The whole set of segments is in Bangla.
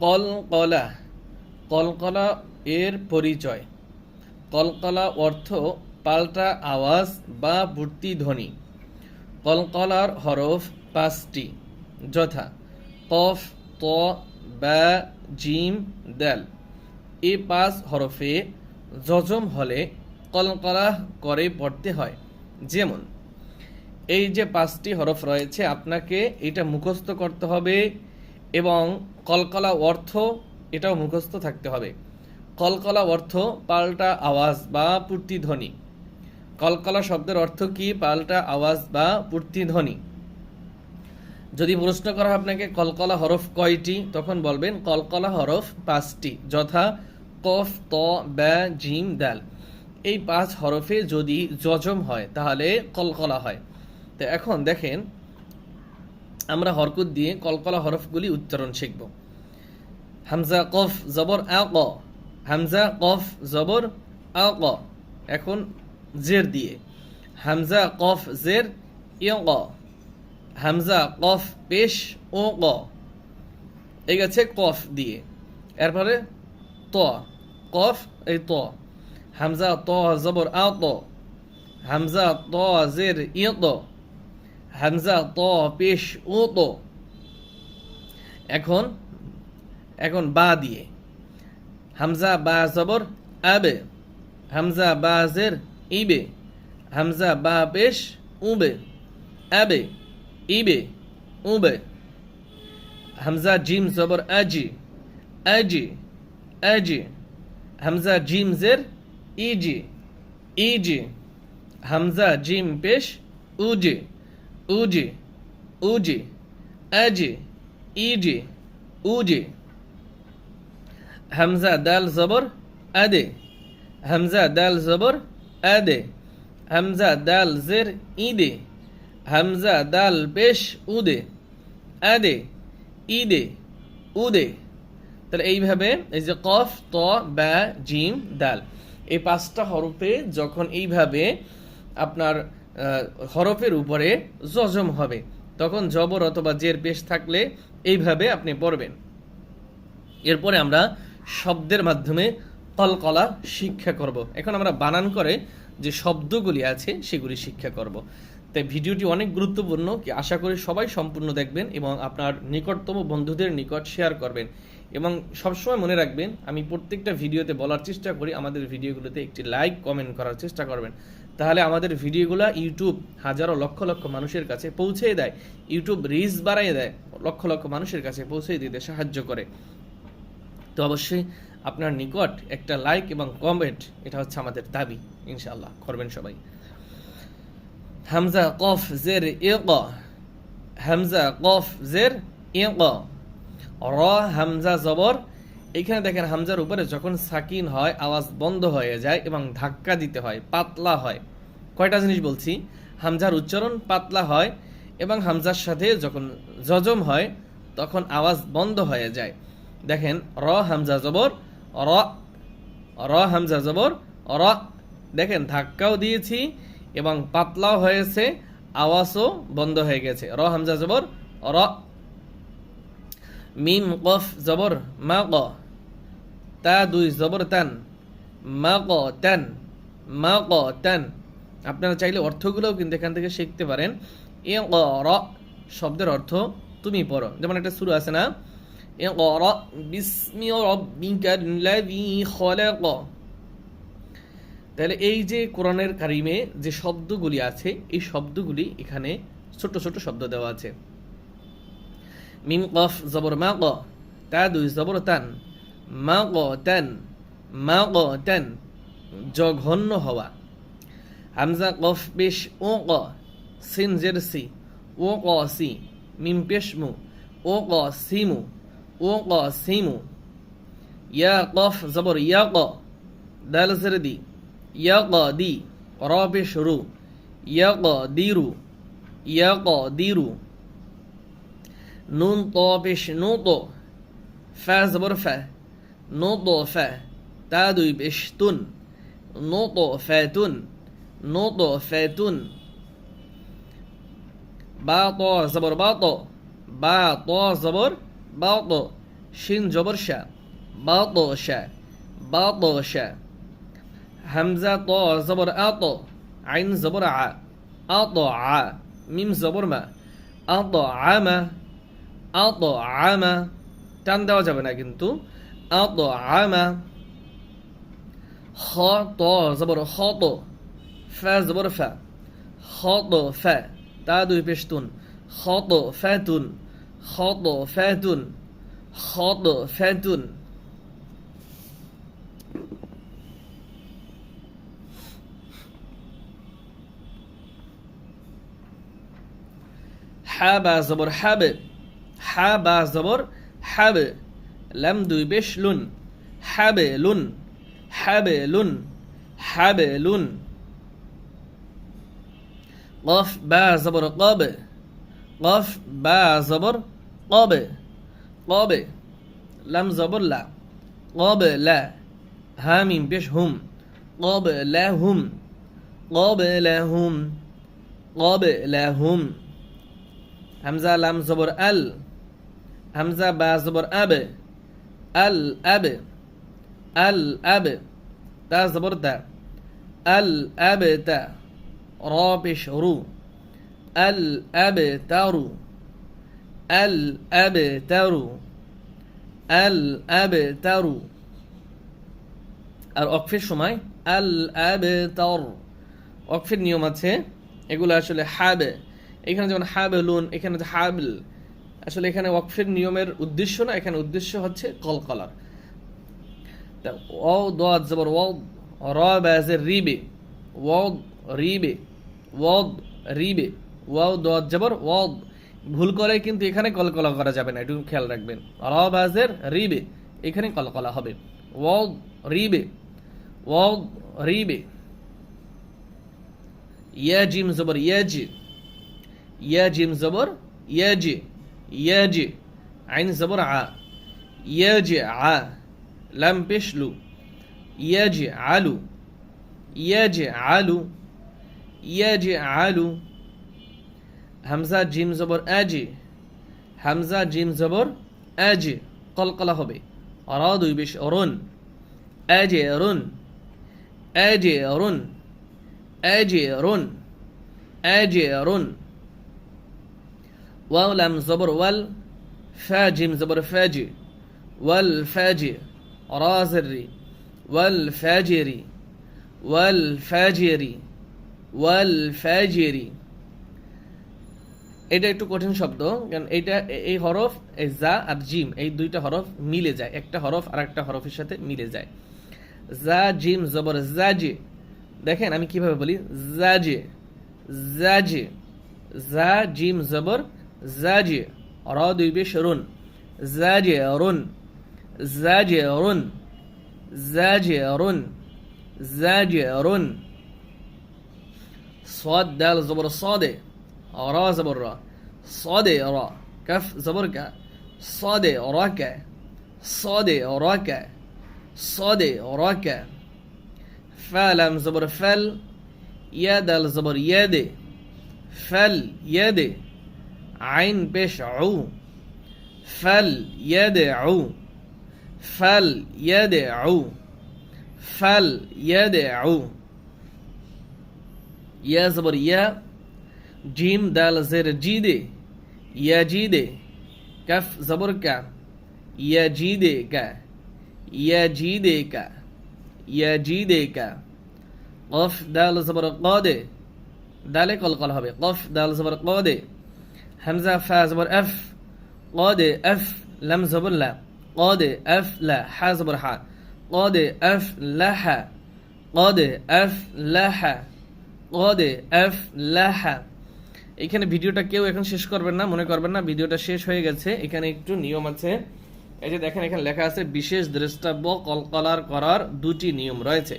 কলকলা। কলকলা এর পরিচয়। কলকলা অর্থ পাল্টা আওয়াজ বা ভর্তি ধ্বনি। কলকলার হরফ পাঁচটি। যথা কফ ত বা জিম, দেল। এ পাঁচ হরফে জজম হলে কলকলা করে পড়তে হয়। যেমন, এই যে পাঁচটি হরফ রয়েছে, আপনাকে এটা মুখস্থ করতে হবে এবং কলকলা অর্থ এটাও মুখস্থ থাকতে হবে। কলকলা অর্থ পাল্টা আওয়াজ বা পূর্তিধ্বনি কলকলা শব্দের অর্থ কি? পাল্টা আওয়াজ বা পূর্তিধ্বনি যদি প্রশ্ন করা হয় আপনাকে, কলকলা হরফ কয়টি? তখন বলবেন, কলকলা হরফ পাঁচটি, যথা কফ, ত, ব্যা, জিম, দাল। এই পাঁচ হরফে যদি জজম হয়, তাহলে কলকলা হয়। তো এখন দেখেন আমরা হরকত দিয়ে কলকলা হরফগুলি উচ্চারণ শিখব। হামজা, কফ, জবর আ ক হামজা, কফ, জবর আ ক এখন জের দিয়ে। হামজা, কফ, জের ইয় ক হামজা, কফ, পেশ ও ক এই গেছে কফ দিয়ে। এরপরে ত। কফ, এই ত। হামজা, ত, জবর আ ত হামজা, ত, জের ইয় ত হামজা, ত, পেশ, ও, ত। এখন এখন বা দিয়ে। হামজা, বা, জবর, আবে। হামজা, বা, জের, ইবে। হামজা, বা, পেশ, উবে। আবে, ইবে, উবে। হামজা, জিম, জবর, আজি। আজি আজি। হামজা, জিম, জের, ইজি। ইজি। হামজা, জিম, পেশ, উজি। উজি উজি আজি ইজি উজি হামজা দাল জবর আদে হামজা দাল জবর আদে হামজা দাল জের ইদে হামজা দাল পেশ উদে আদে ইদে উদে তাহলে এইভাবে এই যে কফ, ত, বা, জিম, দাল। এই পাঁচটা হরফে যখন এইভাবে আপনার হরফের উপরে জজম হবে। তখন জবর অথবা জের পেশ থাকলে এইভাবে আপনি পড়বেন। এরপরে আমরা শব্দের মাধ্যমে কলকলা শিক্ষা করব। এখন আমরা বানান করে যে শব্দগুলি আছে সেগুলি শিক্ষা করব। তাই ভিডিওটি অনেক গুরুত্বপূর্ণ আশা করি সবাই সম্পূর্ণ দেখবেন এবং আপনার নিকটতম বন্ধুদের নিকট শেয়ার করবেন। এবং সবসময় মনে রাখবেন, আমি প্রত্যেকটা ভিডিওতে বলার চেষ্টা করি, আমাদের ভিডিওগুলোতে একটি লাইক কমেন্ট করার চেষ্টা করবেন। তাহলে আমাদের ভিডিওগুলো ইউটিউব হাজারো লক্ষ লক্ষ মানুষের কাছে পৌঁছে দেয় ইউটিউব রিচ বাড়াই দেয়, লক্ষ লক্ষ মানুষের কাছে পৌঁছে দিতে সাহায্য করে। তো অবশ্যই আপনার নিকট একটা লাইক এবং কমেন্ট এটা হচ্ছে আমাদের দাবি ইনশাল্লাহ করবেন সবাই। হামজা কফ জের ইক হামজা কফ জের ইক র, হামজা, জবর। এখানে দেখেন হামজার উপরে যখন সাকিন হয়, আওয়াজ বন্ধ হয়ে যায় এবং ধাক্কা দিতে হয়, পাতলা হয়। কয়টা জিনিস বলছি? হামজার উচ্চারণ পাতলা হয় এবং হামজার সাথে যখন জজম হয়, তখন আওয়াজ বন্ধ হয়ে যায়। দেখেন, র, হামজা, জবর, র র, হামজা, জবর, র। দেখেন, ধাক্কাও দিয়েছি এবং পাতলাও হয়েছে, আওয়াজও বন্ধ হয়ে গেছে। র, হামজা, জবর, র। মিম কফ জবর মা ক তা দুই জবর তান মা ক তান মা ক তান। আপনারা চাইলে অর্থগুলোও কিন্তু এখান থেকে শিখতে পারেন। এ ক র শব্দের অর্থ তুমি পড়ো। যেমন একটা শুরু আছে না এ ক র বিস্মি খলাক। তাহলে এই যে কোরআনের কারিমে যে শব্দগুলি আছে, এই শব্দগুলি এখানে ছোট ছোট শব্দ দেওয়া আছে। মিম কফ জবর মা ক তা দুই জবর তান মা ক তান মা ক তান জঘন্য হওয়া হামজা কফ পেশ ও ক সিন জের সি ও ক সি মিম পেশ মু ও ক সিমু ও ক সিমু ইয়া কফ জবর ইয়া ক দাল জের দি ইয়া ক দি র পেশ রু ইয়া ক দিরু ইয়া ক দিরু নুন ত পেশ নু তো ফা জবর ফা নু তো ফা তা দুই পেশ তুন নু তো ফ্যাতুন নু তো ফ্যাতুন বা ত জবর বা তো বা ত জবর বা তো শিন জবর শা বাতশা বাতশা হামজা ত জবর আত আইন জবর আ আত আ মিম জবর মা আত আমা আত আমা টান দেওয়া যাবে না কিন্তু। আত আমা খ ত, জবর খ তো। ফা, জবর, ফা। খ তো, ফা। তা দুই পেশতুন। খ তো ফ্যাতুন খ তো ফ্যাতুন খ তো ফ্যাতুন বা জবর, হাব। হা বা জবর হ্যাব লাম দুই বেশ লুন হ্যাবে লুন হ্যাবে লুন হ্যাবে লুন। কফ বা জবর কবে, কফ বা জবর কবে কবে লাম জবর লা, কবে লা হামিম বেশ হুম, কবে লা হুম, কবে লা হুম, কবে লা হুম। হামজা লাম জবর আল হামজা বা জবর আবে আল আবে আল আবে তা জবর তা আল আবে তা রপেশ রু আল আবে তারু আল আবে তারু আল আবে তারু আর অক্ষের সময় আল আবে তার অক্ষের নিয়ম আছে, এগুলো আসলে হাবে। এখানে যেমন হাবেলুন, এখানে হচ্ছে হাবল। আসলে এখানে ওয়াকফের নিয়মের উদ্দেশ্য না, এখানে উদ্দেশ্য হচ্ছে কলকলার ও দোয়াত জবর ও র ব্যাজের রিবে ও রিবে ওয়াদ রিবে, ওয়াও দোয়াত জবর ওয়াদ ভুল করে কিন্তু এখানে কলকলা করা যাবে না, একটু খেয়াল রাখবেন। রবাজের রিবে, এখানে কলকলা হবে। ওয়াদ রিবে ওয়াদ রিবে। ইয়া জিম জবর ইয়াজি ইয়া জিম জবর ইয়াজি ইয়াজি আইন জবর আ ইয়াজি আ লাম পেশলু ইয়াজি আলু ইয়াজি আলু ইয়াজআলু হামজা জিম জবর আজি হামজা জিম জবর আজি কলকলা হবে. রা দুই বেশ অরুন আজে অরুন আজে অরুন আজে অরুন আজে অরুন ওয়াও লাম জবর ওয়াল ফা জিম জবর ফাজি, ওয়াল রা জরি ওয়াল ফাজিরি, ওয়াল ওয়াল ফ্যাজেরি এটা একটু কঠিন শব্দ, কারণ এটা এই হরফ, এই জা আর জিম, এই দুইটা হরফ মিলে যায়। একটা হরফ আর একটা হরফের সাথে মিলে যায়। জা, জিম, জবর, জাজে। দেখেন আমি কীভাবে বলি? জাজে জাজে, জা, জিম, জবর زاجر زاجي رون زاجي رون زاجي رون صاد دال زبر صادي را زبر را. صاد را. كف زبر كا صاد راك صاد راك صاد راك فالم زبر فل. يدل زبر يدي فل يدي عين بشعو فل يدعو فل يدعو فل يدعو. يا زبر يا جيم دال زر جيدي يا جيدي كف زبر كا يا جيدي كا يا جيدي كا يا جيدي كا قف دال زبر قادي دالك القلب قف دال زبر قادي হামজা ফা জবর এফ কদে এফ লাম জবর লা কদে এফ লা হা জবর হা কদে এফ লাহা কদে এফ লাহা কদে এফ লাহা এখানে ভিডিওটা কেউ এখন শেষ করবেন না, মনে করবেন না, ভিডিওটা শেষ হয়ে গেছে। এখানে একটু নিয়ম আছে। এই যে দেখেন, এখানে লেখা আছে, বিশেষ দ্রষ্টব্য কলকলার করার দুটি নিয়ম রয়েছে।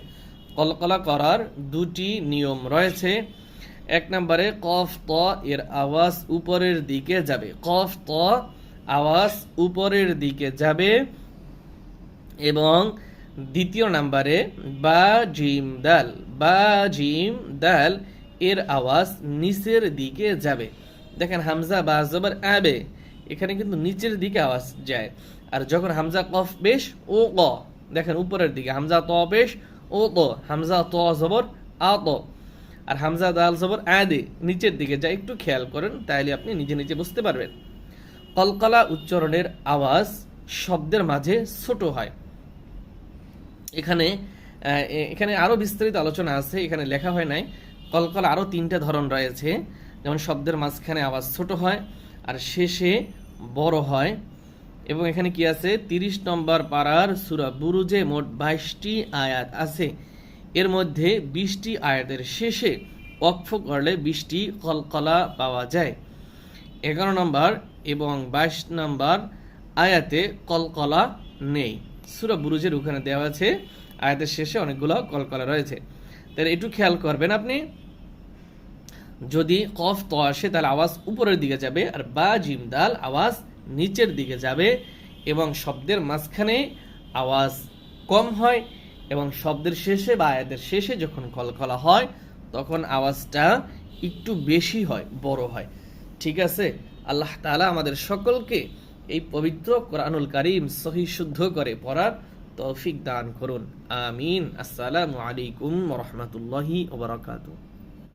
কলকলা করার দুটি নিয়ম রয়েছে। এক নম্বরে কফ, ত, এর আওয়াজ উপরের দিকে যাবে। কফ, ত, আওয়াজ উপরের দিকে যাবে এবং দ্বিতীয় নাম্বারে বা, জিম, দাল। বা, জিম, দাল এর আওয়াজ নিচের দিকে যাবে। দেখেন হামজা বা জবর আবে, এখানে কিন্তু নিচের দিকে আওয়াজ যায়। আর যখন হামজা কফ বেশ, ও, ক, দেখেন উপরের দিকে, হামজা ত বেশ, ও, ত, হামজা ত, জবর আ, ত। আর হামজা দাল জবর আদে, নিচের দিকে যা একটু খেয়াল করেন তাহলে আপনি নিজে নিজে বুঝতে পারবেন। কলকলা উচ্চারণের আওয়াজ শব্দের মাঝে ছোট হয়। এখানে এখানে আরও বিস্তারিত আলোচনা আছে, এখানে লেখা হয় নাই। কলকলা আরও তিনটা ধরন রয়েছে। যেমন শব্দের মাঝখানে আওয়াজ ছোট হয়, আর শেষে বড় হয়। এবং এখানে কি আছে? তিরিশ নম্বর পাড়ার সুরা বুরুজে মোট বাইশটি আয়াত আছে। এর মধ্যে বিশটি আয়াতের শেষে অক্ষ করলে বিশটি কলকলা পাওয়া যায়। এগারো নম্বর এবং বাইশ নম্বর আয়াতে কলকলা নেই। সুরা বুরুজের ওখানে দেওয়া আছে, আয়াতের শেষে অনেকগুলো কলকলা রয়েছে। তাহলে একটু খেয়াল করবেন আপনি। যদি কফ ত আসে, তাহলে আওয়াজ উপরের দিকে যাবে আর বা জিম দাল আওয়াজ নিচের দিকে যাবে এবং শব্দের মাঝখানে আওয়াজ কম হয়। এবং শব্দের শেষে বা আয়াতের শেষে যখন কলকলা হয়, তখন আওয়াজটা একটু বেশি হয়, বড় হয়। ঠিক আছে? আল্লাহ তালা আমাদের সকলকে এই পবিত্র কোরআনুল করিম সহি শুদ্ধ করে পড়ার তৌফিক দান করুন। আমিন। আসসালামু আলাইকুম রহমতুল্লাহি